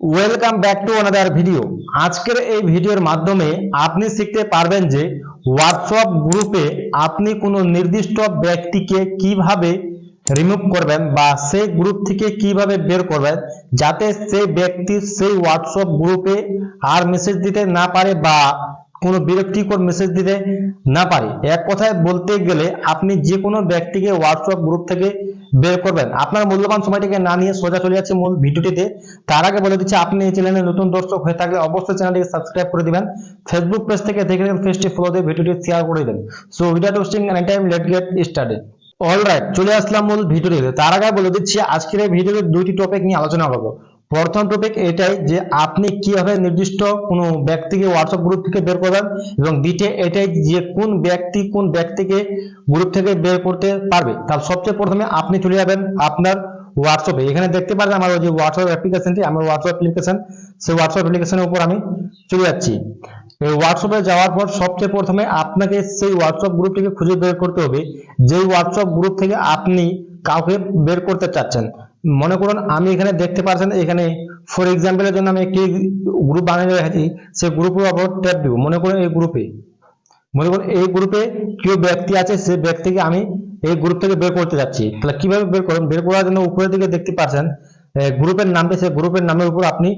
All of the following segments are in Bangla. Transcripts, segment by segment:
Welcome back to another video আজকের এই ভিডিওর মাধ্যমে আপনি শিখতে পারবেন যে হোয়াটসঅ্যাপ গ্রুপে আপনি কোনো নির্দিষ্ট ব্যক্তিকে কীভাবে রিমুভ করবেন বা সেই গ্রুপ থেকে কীভাবে বের করবেন যাতে সেই ব্যক্তি সেই হোয়াটসঅ্যাপ গ্রুপে আর মেসেজ দিতে না পারে বা কোনো বিরক্তিকর মেসেজ দিতে না পারে। এক কথায় বলতে গেলে আপনি যে কোনো ব্যক্তিকে হোয়াটসঅ্যাপ গ্রুপ থেকে বের করবেন। আপনার মূল্যবান সময়টিকে না নিয়ে সোজা চলে যাচ্ছে মূল ভিডিওটিতে। তার আগে বলে দিচ্ছি, আপনি এই চ্যানেলে নতুন দর্শক হয়ে থাকলে অবশ্যই চ্যানেলটিকে সাবস্ক্রাইব করে দিবেন। ফেসবুক পেজ থেকে দেখে নেবেন পেজটি ফলো দিয়ে ভিডিওটি শেয়ার করে দেবেন। So without wasting any time let get started alright চলে আসলাম মূল ভিডিওটিতে। তার আগে বলে দিচ্ছি, আজকের এই ভিডিওতে দুইটি টপিক নিয়ে আলোচনা করব। প্রথম টপিক এটাই যে আপনি কীভাবে নির্দিষ্ট কোনো ব্যক্তিকে হোয়াটসঅ্যাপ গ্রুপ থেকে বের করবেন এবং দ্বিতীয় এটাই যে কোন ব্যক্তি কোন ব্যক্তিকে গ্রুপ থেকে বের করতে পারবে। তার সবচেয়ে প্রথমে আপনি চলে যাবেন আপনার হোয়াটসঅ্যাপে এখানে দেখতে পারেন আমার যে হোয়াটসঅ্যাপ অ্যাপ্লিকেশনটি আমার হোয়াটসঅ্যাপ অ্যাপ্লিকেশন সেই হোয়াটসঅ্যাপ অ্যাপ্লিকেশনের উপর আমি চলে যাচ্ছি। হোয়াটসঅ্যাপে যাওয়ার পর সবচেয়ে প্রথমে আপনাকে সেই হোয়াটসঅ্যাপ গ্রুপটিকে খুঁজে বের করতে হবে। যেই হোয়াটসঅ্যাপ গ্রুপ থেকে আপনি কাউকে বের করতে চাচ্ছেন। মনে করুন আমি এখানে দেখতে পাচ্ছেন এখানে ফর এক্সাম্পলের জন্য আমি একটি গ্রুপ বানিয়ে রেখেছি, সেই গ্রুপের উপর ট্যাপ দিব। মনে করুন এই গ্রুপে মনে করুন এই গ্রুপে কেউ ব্যক্তি আছে সেই ব্যক্তিকে আমি এই গ্রুপ থেকে বের করতে যাচ্ছি। তাহলে কীভাবে বের করবেন বের করার জন্য উপরের দিকে দেখতে পাচ্ছেন গ্রুপের নামটা, সেই গ্রুপের নামের উপর আপনি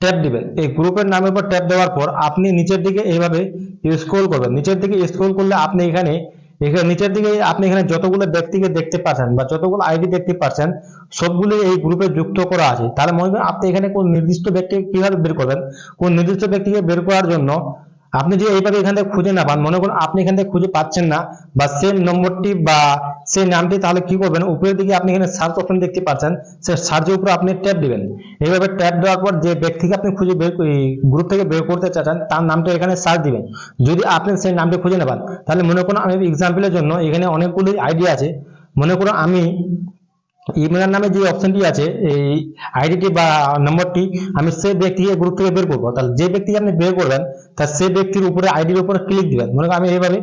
ট্যাপ দিবেন। এই গ্রুপের নামের উপর ট্যাপ দেওয়ার পর আপনি নিচের দিকে এইভাবে স্ক্রল করবেন। নিচের দিকে স্ক্রল করলে আপনি এখানে এখানে নিচের দিকে আপনি এখানে যতগুলো ব্যক্তিকে দেখতে পাচ্ছেন বা যতগুলো আইডি দেখতে পাচ্ছেন সবগুলো এই গ্রুপে যুক্ত করা আছে। তাহলে মনে করেন আপনি এখানে কোন নির্দিষ্ট ব্যক্তিকে কীভাবে বের করবেন? কোন নির্দিষ্ট ব্যক্তিকে বের করার জন্য আপনি যদি এইভাবে এখান থেকে খুঁজে না পান, মনে করুন আপনি এখান থেকে খুঁজে পাচ্ছেন না বা সেম নম্বরটি বা সেই নামটি, তাহলে কি করবেন? উপরের দিকে আপনি এখানে সার্চ অপশন দেখতে পাচ্ছেন সেই সার্চের উপর আপনি ট্যাপ দিবেন। এইভাবে ট্যাপ দেওয়ার পর যে ব্যক্তিকে আপনি খুঁজে বের গ্রুপ থেকে বের করতে চাচ্ছেন, তার নামটা এখানে সার্চ দিবেন। যদি আপনি সেই নামটি খুঁজে না পান, তাহলে মনে করুন আমি এক্সাম্পলের জন্য এখানে অনেকগুলি আইডিয়া আছে। মনে করুন আমি ইমরান নামে যে অপশনটি আছে, এই আইডিটি বা নম্বরটি আমি সেই ব্যক্তিকে গ্রুপ থেকে বের করব। তাহলে যে ব্যক্তিকে আপনি বের করবেন, তার সে ব্যক্তির উপরে আইডির উপর ক্লিক দিবেন। মনে করেন আমি এইভাবে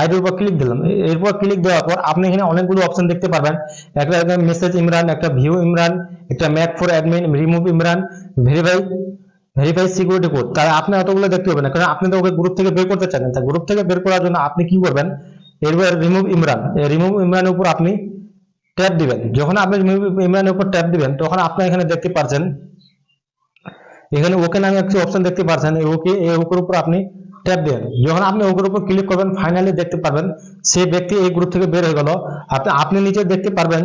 আইডির উপর ক্লিক দিলাম। এরপর ক্লিক দেওয়ার পর আপনি এখানে অনেকগুলো অপশন দেখতে পারবেন। একটা মেসেজ ইমরান, একটা ভিউ ইমরান, একটা make for admin remove Imran verify verify security code তাহলে আপনি অতগুলো দেখতে পাবেন কারণ আপনি তো ওকে গ্রুপ থেকে বের করতে চান তা গ্রুপ থেকে বের করার জন্য আপনি কি করবেন? এরপর রিমুভ ইমরান। রিমুভ ইমরানের উপর আপনি ট্যাপ দিবেন। যখন আপনি ইমরানের উপর ট্যাপ দিবেন, তখন আপনি এখানে দেখতে পাচ্ছেন এখানে ওকে নামে একটি অপশন দেখতে পাচ্ছেন এই ওকে এই ওকের উপর আপনি ট্যাপ দেবেন। যখন আপনি ওকের উপর ক্লিক করবেন ফাইনালি দেখতে পারবেন, সেই ব্যক্তি এই গ্রুপ থেকে বের হয়ে গেল। আপনি আপনি নিচে দেখতে পারবেন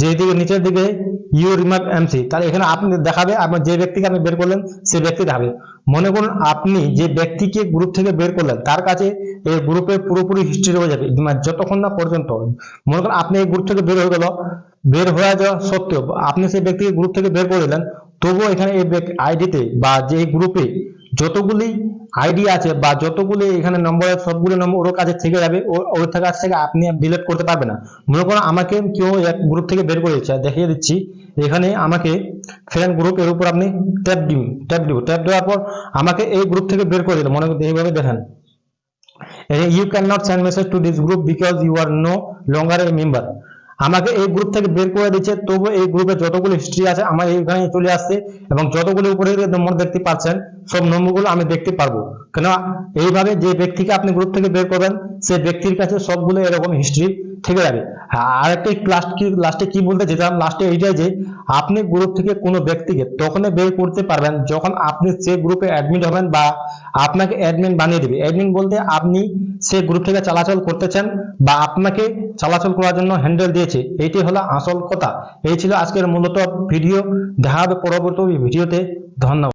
যে দিকে নিচের দিকে ইউ রিমার্ক এমসি তাহলে এখানে আপনি দেখাবে, আপনার যে ব্যক্তিকে আপনি বের করলেন, সে ব্যক্তি দেখাবে। মনে করুন আপনি যে ব্যক্তিকে গ্রুপ থেকে বের করলেন, তার কাছে এই গ্রুপের পুরোপুরি হিস্ট্রি রয়ে যাবে মানে যতক্ষণ না পর্যন্ত। মনে করুন আপনি এই গ্রুপ থেকে বের হয়ে গেল, বের হয়ে যাওয়া সত্ত্বেও আপনি সেই ব্যক্তিকে গ্রুপ থেকে বের করে দিলেন, তবুও এখানে এই আইডিতে বা যে গ্রুপে যতগুলি আইডি আছে বা যতগুলি এখানে নম্বরের সবগুলো নম্বর ওর কাছে থেকে যাবে ওর কাছ থেকে আপনি ডিলিট করতে পারবেন না। মনে করুন আমাকে কেউ এক গ্রুপ থেকে বের করে দিচ্ছে দেখিয়ে দিচ্ছি, এখানে আমাকে ফ্রেন্ড গ্রুপ এর উপর আপনি ট্যাপ দিন ট্যাপ দিব। ট্যাপ দেওয়ার পর আমাকে এই গ্রুপ থেকে বের করে দিল, মনে এইভাবে দেখেন। You can not send message to this group because you are no longer a member আমাকে এই গ্রুপ থেকে বের করে দিচ্ছে তবু এই গ্রুপে যতগুলো হিস্ট্রি আছে, আমার এইখানে চলে আসছে এবং যতগুলো উপরে নম্বর দেখতে পাচ্ছেন সব নম্বরগুলো আমি দেখতে পারব। কেন এইভাবে যে ব্যক্তিকে আপনি গ্রুপ থেকে বের করবেন, সেই ব্যক্তির কাছে সবগুলো এরকম হিস্ট্রি থেকে যাবে। আর একটা কি লাস্টে কি বলতে যেতাম লাস্টে এইটাই যে, আপনি গ্রুপ থেকে কোনো ব্যক্তিকে তখনই বের করতে পারবেন যখন আপনি সে গ্রুপে অ্যাডমিট হবেন বা আপনাকে অ্যাডমিন বানিয়ে দেবে। অ্যাডমিন বলতে আপনি সে গ্রুপ থেকে চলাচল করতেছেন বা আপনাকে চলাচল করার জন্য হ্যান্ডেল দিয়েছে। এইটি হলো আসল কথা। এই ছিল আজকের মূলত ভিডিও দেখা হবে পরবর্তী ভিডিওতে ধন্যবাদ।